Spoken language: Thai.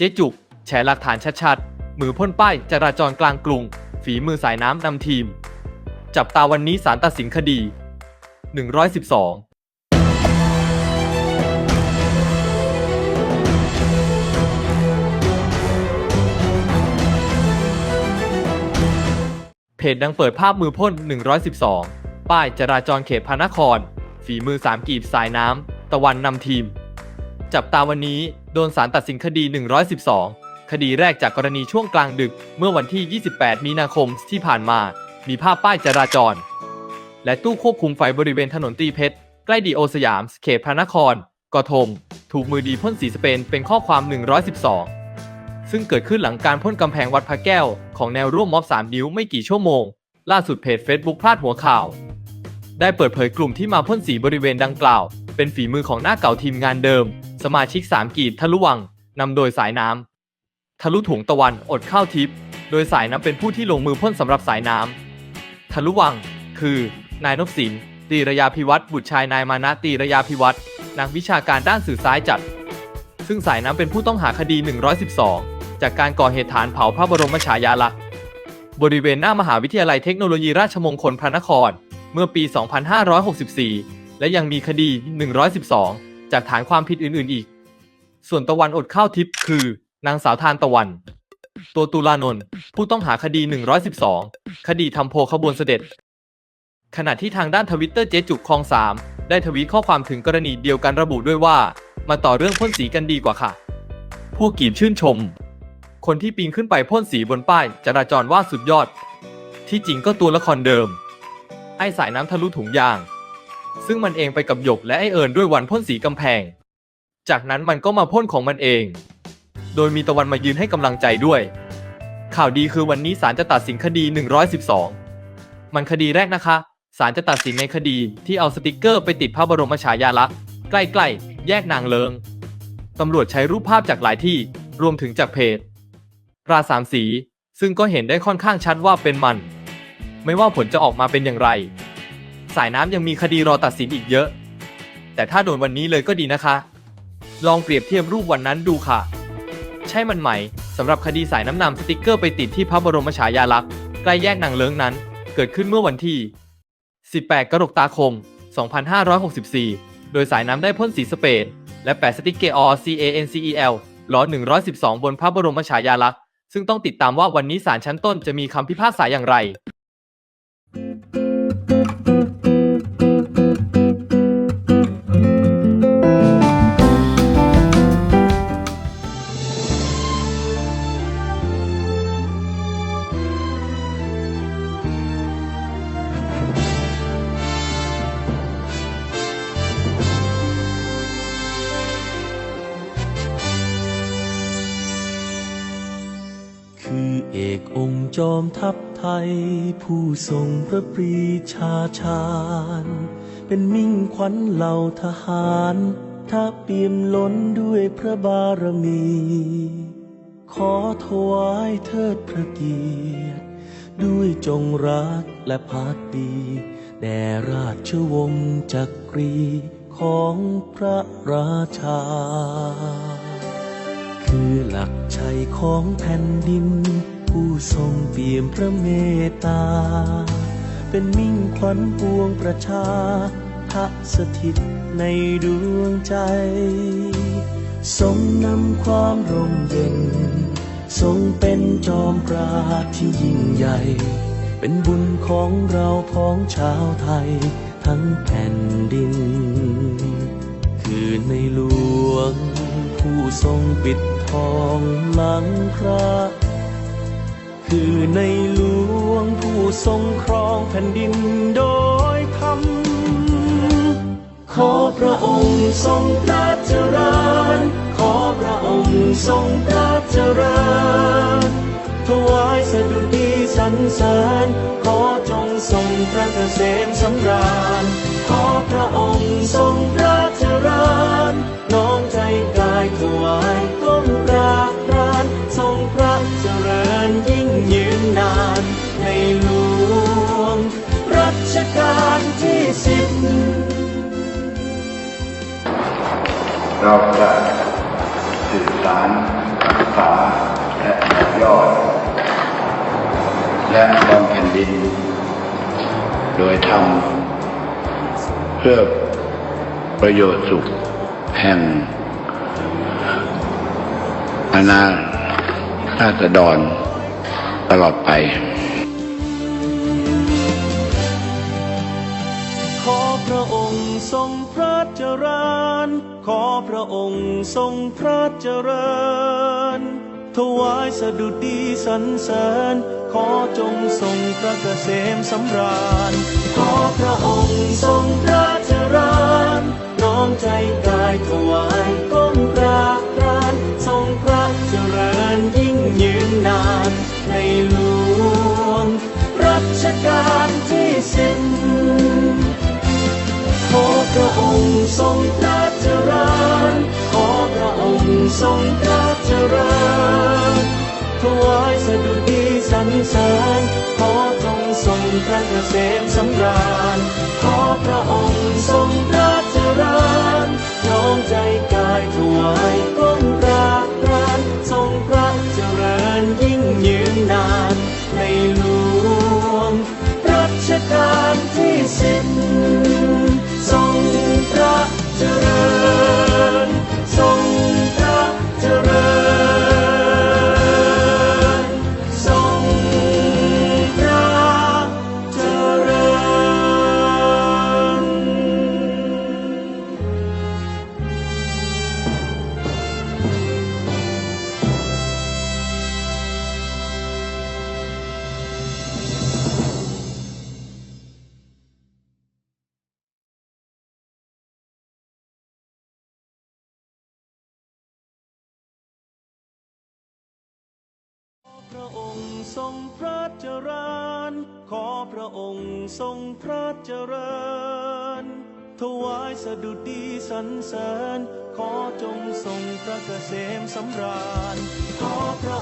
จ๊จุกแฉหลักฐานชัดๆ มือพ่นป้ายจราจรกลางกรุง ฝีมือสายน้ำนำทีม จับตาวันนี้ศาลตัดสินคดี 112เพจดังเปิดภาพมือพ่น 112 ป้ายจราจรเขตพระนคร ฝีมือสามกีบสายน้ำ ตะวันนำทีม จับตาวันนี้ โดนสารตัดสินคดี 112 คดีแรกจากกรณีช่วงกลางดึกเมื่อวันที่ 28 มีนาคมที่ผ่านมา มีภาพป้ายจราจร และตู้ควบคุมไฟบริเวณถนนตีเพชร ใกล้ดีโอสยาม เขตพระนคร กทม ถูกมือดีพ่นสีสเปนเป็นข้อความ 112 ซึ่งเกิดขึ้นหลังการพ่นกำแพงวัดพระแก้ว ของแนวร่วมม็อบ3นิ้วไม่กี่ชั่วโมง ล่าสุดเพจ Facebook พลาดหัวข่าว ได้เปิดเผยกลุ่มที่มาพ่นสีบริเวณดังกล่าว เป็นฝีมือของหน้าเก่าทีมงานเดิม สมาชิก3กีดทะลุวังนำโดยสายน้ำทะลุถุงตะวันอดข้าวทิพย์โดยสายน้ำเป็นผู้ที่ลงมือพ่นสำหรับสายน้ำทะลุวัง คือนายนพสินตีระยาพิวัตรบุตรชายนายมานะตีระยาพิวัตรนักวิชาการด้านสื่อซ้ายจัด ซึ่งสายน้ำเป็นผู้ต้องหาคดี 112 จากการก่อเหตุฐานเผาพระบรมฉายาลักษณ์บริเวณหน้ามหาวิทยาลัยเทคโนโลยีราชมงคลพระนคร เมื่อปี 2564 และยังมีคดี 112 จากฐานความผิดอื่นๆอีก ส่วนตะวันอดข้าวทิพย์คือ นางสาวทานตะวัน ตัวตุลานนท์ผู้ต้องหาคดี 112 คดีทำโพขบวนเสด็จ ขณะที่ทางด้านทวิตเตอร์เจจุกคลองสามได้ทวีตข้อความถึงกรณีเดียวกันระบุด้วยว่า มาต่อเรื่องพ่นสีกันดีกว่าค่ะพวกกีบชื่นชม คนที่ปีนขึ้นไปพ่นสีบนป้ายจราจรว่าสุดยอด ที่จริงก็ตัวละครเดิม ไอ้สายน้ำทะลุถุงยาง ซึ่งมันเองไปกับหยกและไอเอิญด้วยวันพ่นสีกำแพง จากนั้นมันก็มาพ่นของมันเอง โดยมีตะวันมายืนให้กำลังใจด้วย ข่าวดีคือวันนี้ศาลจะตัดสินคดี 112 มันคดีแรกนะคะศาลจะตัดสินในคดีที่เอาสติกเกอร์ไปติดพระบรมฉายาลักษณ์ใกล้ๆ แยกนางเลิง ตำรวจใช้รูปภาพจากหลายที่ รวมถึงจากเพจราสามสี ซึ่งก็เห็นได้ค่อนข้างชัดว่าเป็นมัน ไม่ว่าผลจะออกมาเป็นอย่างไร สายน้ำยังมีคดีรอตัดสินอีกเยอะ แต่ถ้าโดนวันนี้เลยก็ดีนะคะ ลองเปรียบเทียบรูปวันนั้นดูค่ะ ใช่มันไหมสำหรับคดีสายน้ำนำสติกเกอร์ไปติดที่พระบรมฉายาลักษณ์ใกล้แยกนางเลิงนั้น เกิดขึ้นเมื่อวันที่ 18 กรกฎาคม 2564 โดยสายน้ำได้พ่นสีสเปนและแปะสติกเกอร์ CANCEL ล้อ112 บนพระบรมฉายาลักษณ์ซึ่งต้องติดตามว่าวันนี้ศาลชั้นต้นจะมีคำพิพากษาอย่างไร เอกองค์จอมทัพไทย ผู้ทรงพระปรีชาชาญ เป็นมิ่งขวัญเหล่าทหารถ้าเปี่ยมล้นด้วยพระบารมี ขอถวายเทิดพระเกียรติ ด้วยจงรักและภักดีแด่ราชวงศ์จักรีของพระราชา คือหลักชัยของแผ่นดิน ผู้ทรงเปี่ยมพระเมตตา เป็นมิ่งขวัญปวงประชาพระสถิตในดวงใจ ทรงนำความร่มเย็น ทรงเป็นจอมปราดที่ยิ่งใหญ่ เป็นบุญของเราพ้องชาวไทยทั้งแผ่นดิน คือในหลวงผู้ทรงปิด ทองหลังพระ คือในหลวงผู้ทรงครองแผ่นดินโดยธรรม ขอพระองค์ทรงพระเจริญ ขอพระองค์ทรงพระเจริญ ถวายสดุดีสรรเสริญ ขอจงทรงพระเกษมสำราญ ขอพระองค์ทรงพระเจริญ เราจะสื่อสารฟ้าและแนวยอด และบนแผ่นดิน โดยทำเพื่อประโยชน์สุขแห่งอาณาราษฎรตลอดไป ขอพระองค์ทรงพระเจริญ อพระองค์ทรงพระเจริญ ถวายสดุดีสรรเสริญ ขอจงทรงพระเกษมสำราญ ขอพระองค์ทรงพระเจริญ น้อมใจกายถวายก้มกราบกรานทรงพระเจริญยิ่งยืนนานในหลวงรัชกาลที่สิบขอพระองค์ทรงพระ ทรงพระเจริญถวายสดุดีสรรเสริญขอจงทรงพระเกษมสำราญขอพระองค์ทรงพระเจริญน้อมใจกายถวายก้มกราบกรานทรงพระเจริญยิ่งยืนนานในหลวงรัชกาลที่สิบ พระองค์ทรงพระเจริญ ขอพระองค์ทรงพระเจริญ ถวายสดุดีสรรเสริญ ขอจงทรงพระเกษมสำราญ ขอพระ